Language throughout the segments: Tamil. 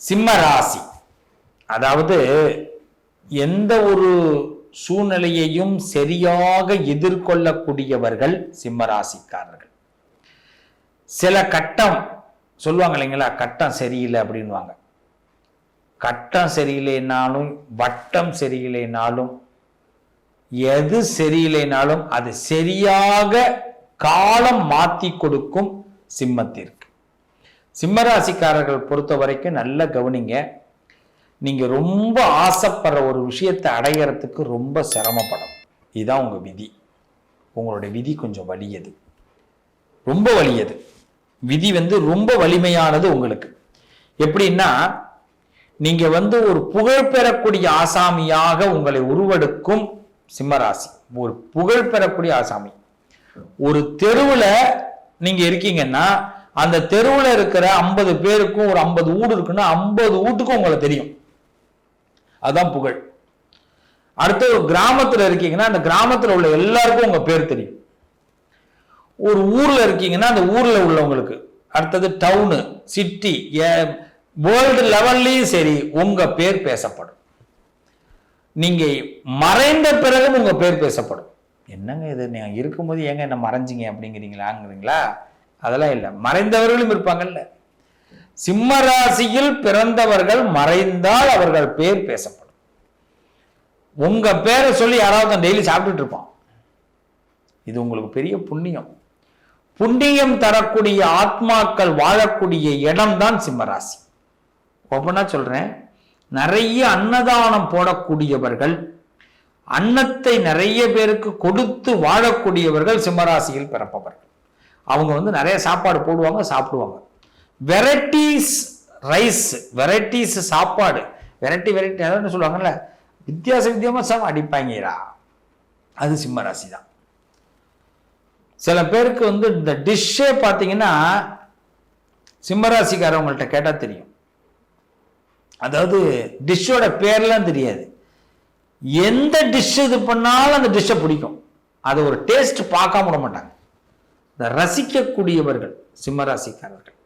சிம்ம ராசி அதாவது எந்த ஒரு சூழ்நிலையையும் சரியாக எதிர்கொள்ளக்கூடியவர்கள் சிம்ம ராசிக்காரர்கள் சில கட்டம் சொல்லுவாங்க இல்லைங்களா? கட்டம் சரியில்லை அப்படின்வாங்க கட்டம் சரியில்லைனாலும் வட்டம் சரியில்லைனாலும் எது சரியில்லைனாலும் அது சரியாக காலம் மாற்றி கொடுக்கும் சிம்மத்திற்கு. சிம்மராசிக்காரர்கள் பொறுத்த வரைக்கும் நல்லா கவனிங்க. நீங்கள் ரொம்ப ஆசைப்படுற ஒரு விஷயத்தை அடையறதுக்கு ரொம்ப சிரமப்படும் இதுதான் உங்கள் விதி. உங்களுடைய விதி கொஞ்சம் வலியது. ரொம்ப வலியது. விதி வந்து ரொம்ப வலிமையானது உங்களுக்கு. எப்படின்னா நீங்கள் வந்து ஒரு புகழ் பெறக்கூடிய ஆசாமியாக உங்களை உருவெடுக்கும் சிம்மராசி. ஒரு புகழ் பெறக்கூடிய ஆசாமி. ஒரு தெருவில் நீங்கள் இருக்கீங்கன்னா அந்த தெருவில் இருக்கிற ஐம்பது பேருக்கும் ஒரு ஐம்பது வீடு இருக்குன்னா ஐம்பது வீட்டுக்கும் உங்களை தெரியும். அதுதான் புகழ். அடுத்து கிராமத்தில் இருக்கீங்கன்னா அந்த கிராமத்தில் உள்ள எல்லாருக்கும் உங்கள் பேர் தெரியும். ஒரு ஊரில் இருக்கீங்கன்னா அந்த ஊரில் உள்ளவங்களுக்கு. அடுத்தது டவுனு சிட்டி வேர்ல்டு லெவல்லையும் சரி உங்கள் பேர் பேசப்படும். நீங்கள் மறைந்த பிறகும் உங்கள் பேர் பேசப்படும். என்னங்க இது? நீங்கள் இருக்கும்போது ஏங்க என்ன மறைஞ்சிங்க அப்படிங்கிறீங்களாங்கிறீங்களா? அதெல்லாம் இல்லை. மறைந்தவர்களும் இருப்பாங்கல்ல. சிம்ம ராசியில் பிறந்தவர்கள் மறைந்தால் அவர்கள் பேர் பேசப்படும். உங்க பேரை சொல்லி யாராவது டெய்லி சாப்பிட்டுட்டு இருப்பான். இது உங்களுக்கு பெரிய புண்ணியம். புண்ணியம் தரக்கூடிய ஆத்மாக்கள் வாழக்கூடிய இடம்தான் சிம்மராசி. ஒவ்வொன்றா சொல்றேன். நிறைய அன்னதானம் போடக்கூடியவர்கள் அன்னத்தை நிறைய பேருக்கு கொடுத்து வாழக்கூடியவர்கள் சிம்மராசியில் பிறப்பவர்கள். அவங்க வந்து நிறைய சாப்பாடு போடுவாங்க சாப்பிடுவாங்க. வெரைட்டிஸ் ரைஸ் வெரைட்டிஸ் சாப்பாடு. வெரைட்டி வெரைட்டி அதான் சொல்லுவாங்கல்ல வித்தியாச வித்தியாசம் அடிப்பாங்கடா அது சிம்ம ராசி தான் சில பேருக்கு வந்து இந்த டிஷ்ஷே பார்த்தீங்கன்னா சிம்மராசிக்காரவங்கள்ட்ட கேட்டால் தெரியும். அதாவது டிஷ்ஷோட பேர்லாம் தெரியாது. எந்த டிஷ் இது பண்ணாலும் அந்த டிஷ்ஷை பிடிக்கும். அது ஒரு டேஸ்ட் பார்க்காம விட மாட்டாங்க. இந்த ரசிக்கக்கூடியவர்கள் சிம்மராசிக்காரர்கள்.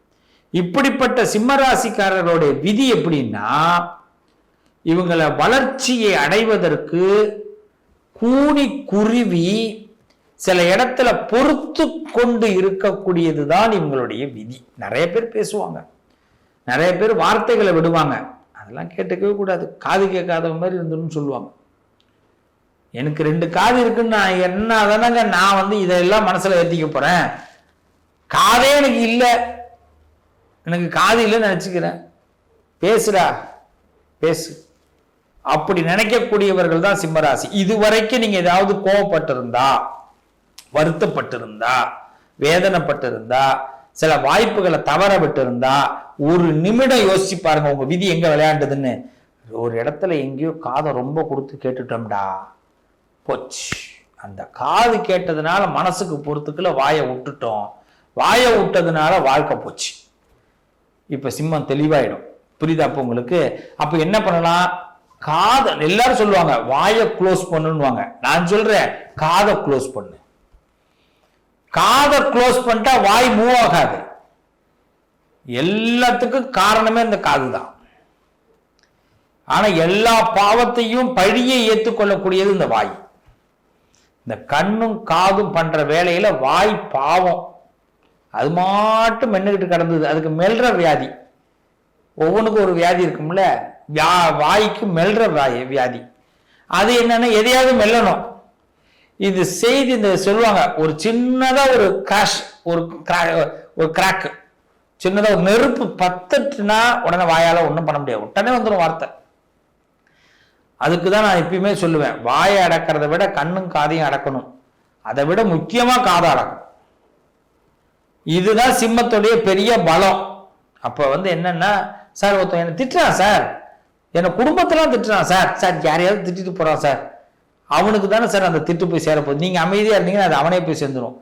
இப்படிப்பட்ட சிம்மராசிக்காரர்களுடைய விதி எப்படின்னா இவங்களை வளர்ச்சியை அடைவதற்கு கூனி குருவி சில இடத்துல பொறுத்து கொண்டு இருக்கக்கூடியது தான் இவங்களுடைய விதி. நிறைய பேர் பேசுவாங்க. நிறைய பேர் வார்த்தைகளை விடுவாங்க. அதெல்லாம் கேட்டுக்கவே கூடாது. காது கேட்காத மாதிரி இருந்துன்னு சொல்லுவாங்க. எனக்கு ரெண்டு காது இருக்குன்னு நான் என்ன தானங்க நான் வந்து இதெல்லாம் மனசில் ஏற்றிக்க போகிறேன் காதே எனக்கு இல்லை. எனக்கு காது இல்லைன்னு நினச்சிக்கிறேன். பேசுடா. பேசு. அப்படி நினைக்கக்கூடியவர்கள் தான் சிம்மராசி. இதுவரைக்கும் நீங்கள் ஏதாவது கோவப்பட்டிருந்தா வருத்தப்பட்டிருந்தா வேதனைப்பட்டிருந்தா சில வாய்ப்புகளை தவற விட்டிருந்தா ஒரு நிமிடம் யோசிச்சு பாருங்க உங்க விதி எங்க விளையாண்டுதுன்னு. ஒரு இடத்துல எங்கேயோ காதை ரொம்ப கொடுத்து கேட்டுட்டோம்டா. போச்சு. அந்த காது கேட்டதுனால மனசுக்கு பொறுத்துக்குள்ள வாயை விட்டுட்டோம். வாயை விட்டதுனால வாழ்க்கை போச்சு. இப்போ சிம்மம் தெளிவாயிடும். புரியுதா அப்போ உங்களுக்கு? அப்போ என்ன பண்ணலாம்? காதை எல்லாரும் சொல்லுவாங்க வாயை க்ளோஸ் பண்ணுன்னுவாங்க. நான் சொல்றேன் காதை க்ளோஸ் பண்ணு. காதை க்ளோஸ் பண்ணிட்டா வாய் மூவ் ஆகாது. எல்லாத்துக்கும் காரணமே இந்த காது தான் ஆனா எல்லா பாவத்தையும் பழியை ஏற்றுக்கொள்ளக்கூடியது இந்த வாய். இந்த கண்ணும் காதும் பண்ற வேலையில வாய் பாவம். அது மாட்டும் மென்னுக்கிட்டு கிடந்தது. அதுக்கு மெல்ற வியாதி. ஒவ்வொன்றுக்கும் ஒரு வியாதி இருக்கும்ல? வியா வாய்க்கு மெல்ற வாய் வியாதி. அது என்னன்னா எதையாவது மெல்லணும். இது செய்தி இந்த சொல்லுவாங்க ஒரு சின்னதா ஒரு கிராஷ் ஒரு ஒரு கிராக்கு சின்னதா ஒரு நெருப்பு பத்துட்டுனா உடனே வாயால ஒன்றும் பண்ண முடியாது. உடனே வந்துடும் வார்த்தை. அதுக்கு தான் நான் எப்பயுமே சொல்லுவேன் வாயை அடக்கிறத விட கண்ணும் காதையும் அடக்கணும். அதை விட முக்கியமாக காதை அடக்கணும். இதுதான் சிம்மத்துடைய பெரிய பலம். அப்போ வந்து என்னன்னா சார் ஒருத்தன் என்னை திட்டுறான் சார். என்னை குடும்பத்தெல்லாம் திட்டுறான் சார். சார் யாரையாவது திட்டிட்டு போகிறான் சார். அவனுக்கு தானே சார் அந்த திட்டு போய் சேரப்போகுது நீங்கள் அமைதியாக இருந்தீங்கன்னா அது அவனே போய் சேர்ந்துடும்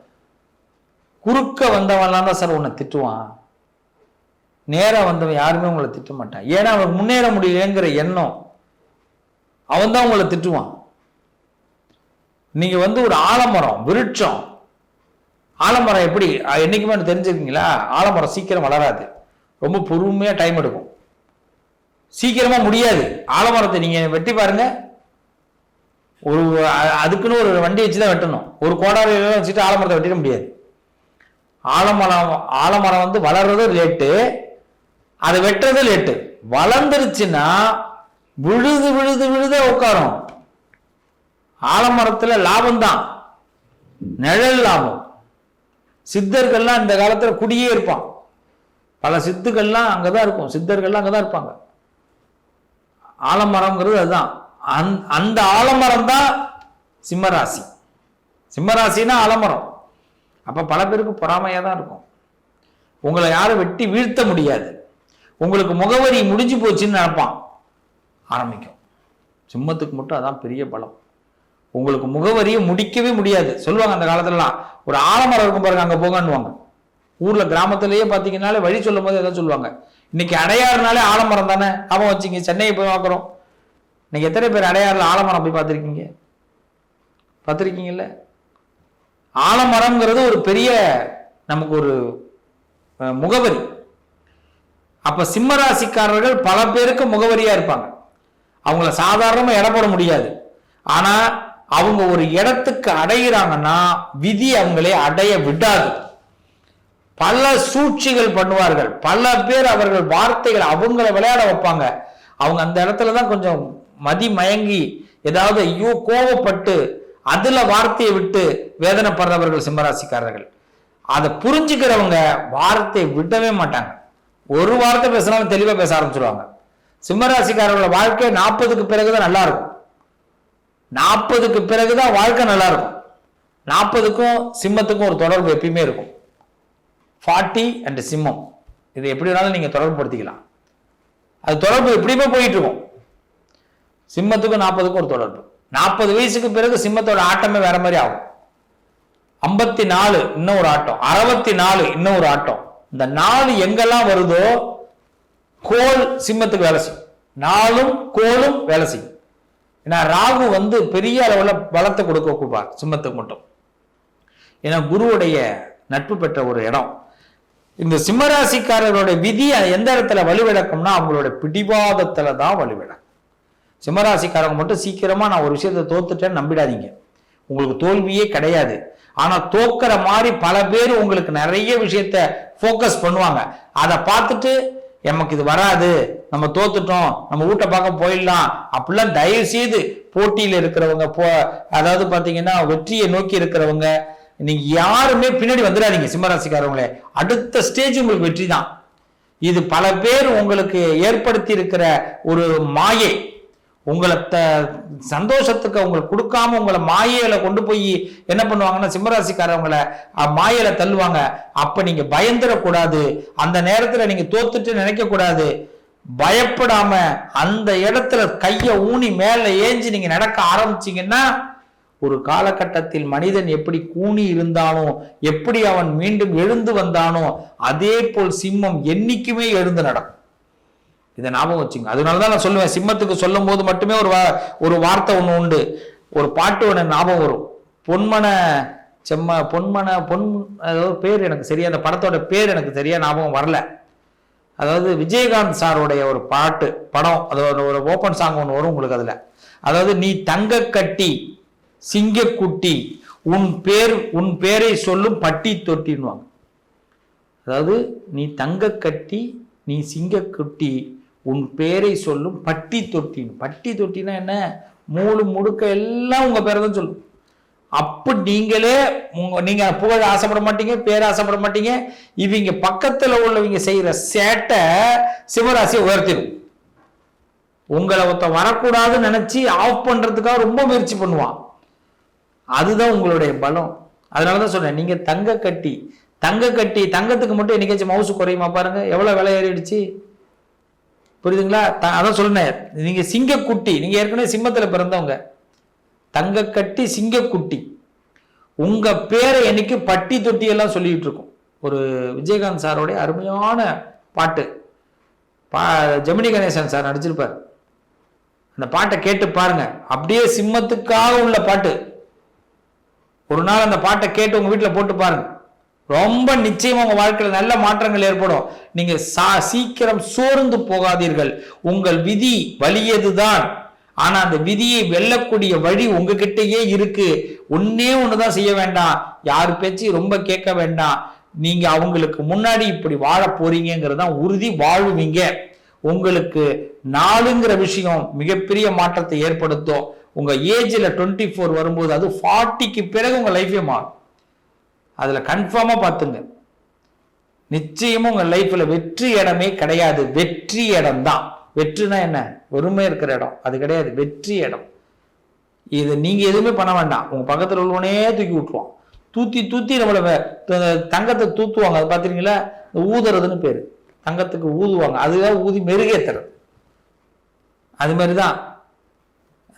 குறுக்க வந்தவன்லாம் தான் சார் உன்னை திட்டுவான். நேராக வந்தவன் யாருமே உங்களை திட்ட மாட்டான் ஏன்னா அவனுக்கு முன்னேற முடியலங்கிற எண்ணம் அவன் தான் உங்களை திட்டுவான். நீங்க வந்து ஒரு ஆலமரம் விருட்சம். ஆலமரம் எப்படி என்றைக்குமே என்னைக்குமே எனக்கு ஆலமரம் சீக்கிரம் வளராது. ரொம்ப பொறுமையா டைம் எடுக்கும். சீக்கிரமா முடியாது. ஆலமரத்தை நீங்க வெட்டி பாருங்க. ஒரு அதுக்குன்னு ஒரு வண்டி வச்சு தான் வெட்டணும். ஒரு கோடாரி வச்சுட்டு ஆலமரத்தை வெட்டிட முடியாது. ஆலமரம் ஆலமரம் வந்து வளர்றது லேட்டு. அதை வெட்டுறது லேட்டு. வளர்ந்துருச்சுன்னா விழுது விழுது விழுத உட்காரும். ஆலமரத்தில் லாபம் தான் நிழல் லாபம். சித்தர்கள்லாம் இந்த காலத்தில் குடியே இருப்பான் பல சித்துக்கள்லாம் அங்கே தான் இருக்கும். சித்தர்கள்லாம் அங்கே தான் இருப்பாங்க. ஆலமரம்ங்கிறது அதுதான். அந் அந்த ஆலமரம் தான் சிம்மராசி. சிம்மராசினா ஆலமரம். அப்போ பல பேருக்கு பொறாமையாக தான் இருக்கும். உங்களை யாரும் வெட்டி வீழ்த்த முடியாது. உங்களுக்கு முகவரி முடிஞ்சு போச்சுன்னு நினைப்பான். ஆரம்பிக்கும். சிம்மத்துக்கு மட்டும் அதான் பெரிய பலம். உங்களுக்கு முகவரியை முடிக்கவே முடியாது. சொல்லுவாங்க அந்த காலத்துலலாம் ஒரு ஆலமரம் இருக்கும் பாருங்க அங்கே போங்கன்னுவாங்க. ஊரில் கிராமத்திலேயே பார்த்தீங்கன்னாலே வழி சொல்லும் போது எதாவது சொல்லுவாங்க. இன்னைக்கு அடையாறுனாலே ஆலமரம் தானே? அவன் வச்சுங்க சென்னையை போய் பார்க்குறோம் இன்னைக்கு எத்தனை பேர் அடையாறுல ஆலமரம் போய் பார்த்துருக்கீங்க பார்த்துருக்கீங்கல்ல ஆலமரம்ங்கிறது ஒரு பெரிய நமக்கு ஒரு முகவரி. அப்போ சிம்மராசிக்காரர்கள் பல பேருக்கு முகவரியாக இருப்பாங்க. அவங்கள சாதாரணமாக இட போட முடியாது. ஆனால் அவங்க ஒரு இடத்துக்கு அடைகிறாங்கன்னா விதி அவங்களே அடைய விடாது. பல சூழ்ச்சிகள் பண்ணுவார்கள். பல பேர் அவர்கள் வார்த்தைகள் அவங்கள விளையாட வைப்பாங்க. அவங்க அந்த இடத்துல தான் கொஞ்சம் மதி மயங்கி ஏதாவது ஐயோ கோவப்பட்டு அதில் வார்த்தையை விட்டு வேதனைப்படுறவர்கள் சிம்மராசிக்காரர்கள். அதை புரிஞ்சுக்கிறவங்க வார்த்தையை விடவே மாட்டாங்க. ஒரு வார்த்தை பேசினாலும் தெளிவாக பேச ஆரம்பிச்சிருவாங்க. சிம்மராசிக்காரர்களோட வாழ்க்கை நாற்பதுக்கு பிறகுதான் நல்லா இருக்கும் நாற்பதுக்கு பிறகுதான் வாழ்க்கை நல்லா இருக்கும் நாற்பதுக்கும் சிம்மத்துக்கும் ஒரு தொடர்பு எப்பயுமே இருக்கும். ஃபார்ட்டி அண்ட் சிம்மம். இது எப்படி வேணாலும் நீங்கள் தொடர்பு படுத்திக்கலாம். அது தொடர்பு எப்படியுமே போயிட்டு இருக்கும். சிம்மத்துக்கும் நாற்பதுக்கும் ஒரு தொடர்பு. நாற்பது வயசுக்கு பிறகு சிம்மத்தோட ஆட்டமே வேற மாதிரி ஆகும். ஐம்பத்தி நாலு இன்னும் ஒரு ஆட்டம். அறுபத்தி நாலு இன்னும் ஒரு ஆட்டம். இந்த நாலு எங்கெல்லாம் வருதோ கோல் சிம்மத்துக்கு வேலை செய்யும். நாளும் கோலும் வேலை செய்யும். ஏன்னா ராகு வந்து பெரிய அளவில் பலத்தை கொடுக்க கூப்பார் சிம்மத்துக்கு மட்டும். ஏன்னா குருவுடைய நட்பு பெற்ற ஒரு இடம். இந்த சிம்மராசிக்காரர்களுடைய விதி எந்த இடத்துல வலுவிழக்கும்னா அவங்களோட பிடிவாதத்துல தான் வலுவிழக்கும். சிம்மராசிக்காரங்க மட்டும் சீக்கிரமா நான் ஒரு விஷயத்தை தோத்துட்டேன்னு நம்பிடாதீங்க. உங்களுக்கு தோல்வியே கிடையாது. ஆனா தோக்கிற மாதிரி பல பேர் உங்களுக்கு நிறைய விஷயத்த ஃபோக்கஸ் பண்ணுவாங்க. அதை பார்த்துட்டு நமக்கு இது வராது. நம்ம தோத்துட்டோம். நம்ம வீட்டை பார்க்க போயிடலாம். அப்படிலாம் தயவு செய்து போட்டியில் இருக்கிறவங்க போ அதாவது பார்த்தீங்கன்னா வெற்றியை நோக்கி இருக்கிறவங்க நீங்க யாருமே பின்னாடி வந்துடாதீங்க சிம்மராசிக்காரவங்களே. அடுத்த ஸ்டேஜ் உங்களுக்கு வெற்றி தான் இது பல பேர் உங்களுக்கு ஏற்படுத்தி இருக்கிற ஒரு மாயை. உங்களை த சந்தோஷத்துக்கு அவங்களுக்கு கொடுக்காம உங்களை மாயையில கொண்டு போய் என்ன பண்ணுவாங்கன்னா சிம்மராசிக்காரவங்களை மாயையில தள்ளுவாங்க. அப்ப நீங்க பயந்துடக்கூடாது. அந்த நேரத்துல நீங்க தோத்துட்டு நினைக்க கூடாது பயப்படாம அந்த இடத்துல கைய ஊனி மேல ஏஞ்சி நீங்க நடக்க ஆரம்பிச்சீங்கன்னா ஒரு காலகட்டத்தில் மனிதன் எப்படி கூனி இருந்தானோ எப்படி அவன் மீண்டும் எழுந்து வந்தானோ அதே போல் சிம்மம் என்னைக்குமே எழுந்து நடக்கும். இதை ஞாபகம் வச்சுங்க. அதனால தான் நான் சொல்லுவேன் சிம்மத்துக்கு சொல்லும் போது மட்டுமே ஒரு வா- ஒரு வார்த்தை ஒன்று உண்டு. ஒரு பாட்டு ஒன்று ஞாபகம் வரும். பொன்மன செம்ம பொன்மன பொன் அதாவது பேர் எனக்கு சரியா அந்த படத்தோட பேர் எனக்கு சரியா ஞாபகம் வரல. அதாவது விஜயகாந்த் சாருடைய ஒரு பாட்டு படம் அது ஒரு ஒரு ஓப்பன் சாங் ஒன்று வரும் உங்களுக்கு அதில். அதாவது நீ தங்க கட்டி சிங்கக்குட்டி உன் பேர் உன் பேரை சொல்லும் பட்டி தொட்டின்வாங்க அதாவது நீ தங்க கட்டி நீ சிங்கக்குட்டி உன் பேரை சொல்லும் பட்டி தொட்டின்னு. பட்டி தொட்டினா என்ன? மூணு முடுக்க எல்லாம் உங்கள் பேரை தான் சொல்லும். அப்போ நீங்களே உங்க நீங்கள் புகழ் ஆசைப்பட மாட்டீங்க பேர் ஆசைப்பட மாட்டீங்க. இவங்க பக்கத்தில் உள்ளவங்க செய்கிற சேட்டை சிவராசியை உயர்த்திடும். உங்களை ஒருத்த வரக்கூடாதுன்னு நினச்சி ஆஃப் பண்ணுறதுக்காக ரொம்ப முயற்சி பண்ணுவான். அதுதான் உங்களுடைய பலம். அதனாலதான் சொன்னேன் நீங்கள் தங்க கட்டி தங்க கட்டி தங்கத்துக்கு மட்டும் என்னைக்காச்சும் மவுசு குறையுமா பாருங்கள் எவ்வளோ விலை ஏறிடுச்சு? புரியுதுங்களா? த- அதான் சொன்னேன் நீங்கள் சிங்கக்குட்டி நீங்கள் ஏற்கனவே சிம்மத்தில் பிறந்தவங்க. தங்க கட்டி சிங்கக்குட்டி. உங்கள் பேரை என்னைக்கு பட்டி தொட்டியெல்லாம் எல்லாம் இருக்கும். ஒரு விஜயகாந்த் சாரோடைய அருமையான பாட்டு. பா ஜெமினி கணேசன் சார் நடிச்சிருப்பார். அந்த பாட்டை கேட்டு பாருங்க. அப்படியே சிம்மத்துக்காக உள்ள பாட்டு. ஒரு நாள் அந்த பாட்டை கேட்டு உங்கள் வீட்டில் போட்டு பாருங்க. ரொம்ப நிச்சயமா உங்க வாழ்க்கையில் நல்ல மாற்றங்கள் ஏற்படும். நீங்க சா- சீக்கிரம் சோர்ந்து போகாதீர்கள். உங்கள் விதி வலியதுதான். ஆனா அந்த விதியை வெல்லக்கூடிய வழி உங்ககிட்டயே இருக்கு. ஒன்னே ஒண்ணுதான் செய்ய வேண்டாம். யார் பேச்சு ரொம்ப கேட்க வேண்டாம். நீங்க அவங்களுக்கு முன்னாடி இப்படி வாழ போறீங்கிறது தான் உறுதி வாழுவீங்க. உங்களுக்கு நாளுங்கிற விஷயம் மிகப்பெரிய மாற்றத்தை ஏற்படுத்தும். உங்க ஏஜ்ல டுவெண்ட்டி ஃபோர் வரும்போது அது ஃபார்ட்டிக்கு பிறகு உங்க லைஃபே மாறும். அதில் கன்ஃபார்மாக பார்த்துங்க. நிச்சயமும் உங்கள் லைஃப்பில் வெற்றி இடமே கிடையாது. வெற்றி இடம் தான் வெற்றினா என்ன? ஒருமை இருக்கிற இடம். அது கிடையாது. வெற்றி இடம். இது நீங்கள் எதுவுமே பண்ண வேண்டாம். உங்கள் பக்கத்தில் உள்ளவனே தூக்கி விட்டுருவான் தூத்தி தூத்தி நம்மளை தங்கத்தை தூத்துவாங்க. அது பார்த்துருங்களா இந்த ஊதுறதுன்னு பேர். தங்கத்துக்கு ஊதுவாங்க. அதுதான் ஊதி மெருகேத்துறது. அது மாதிரி தான்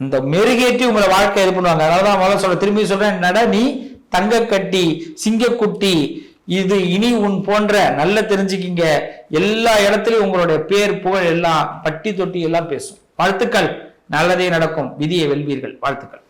இந்த மெருகேற்றி உங்களை வாழ்க்கை இது பண்ணுவாங்க. அதனாலதான் முதல்ல சொல்ல திரும்பி சொல்கிறேன் என்னடா நீ தங்கக்கட்டி சிங்கக்குட்டி இது இனி உன் போன்ற நல்ல தெரிஞ்சுக்கிங்க. எல்லா இடத்துலையும் உங்களுடைய பேர் புகழ் எல்லாம் பட்டி தொட்டி எல்லாம் பேசும். வாழ்த்துக்கள். நல்லதே நடக்கும். விதியை வெல்வீர்கள். வாழ்த்துக்கள்.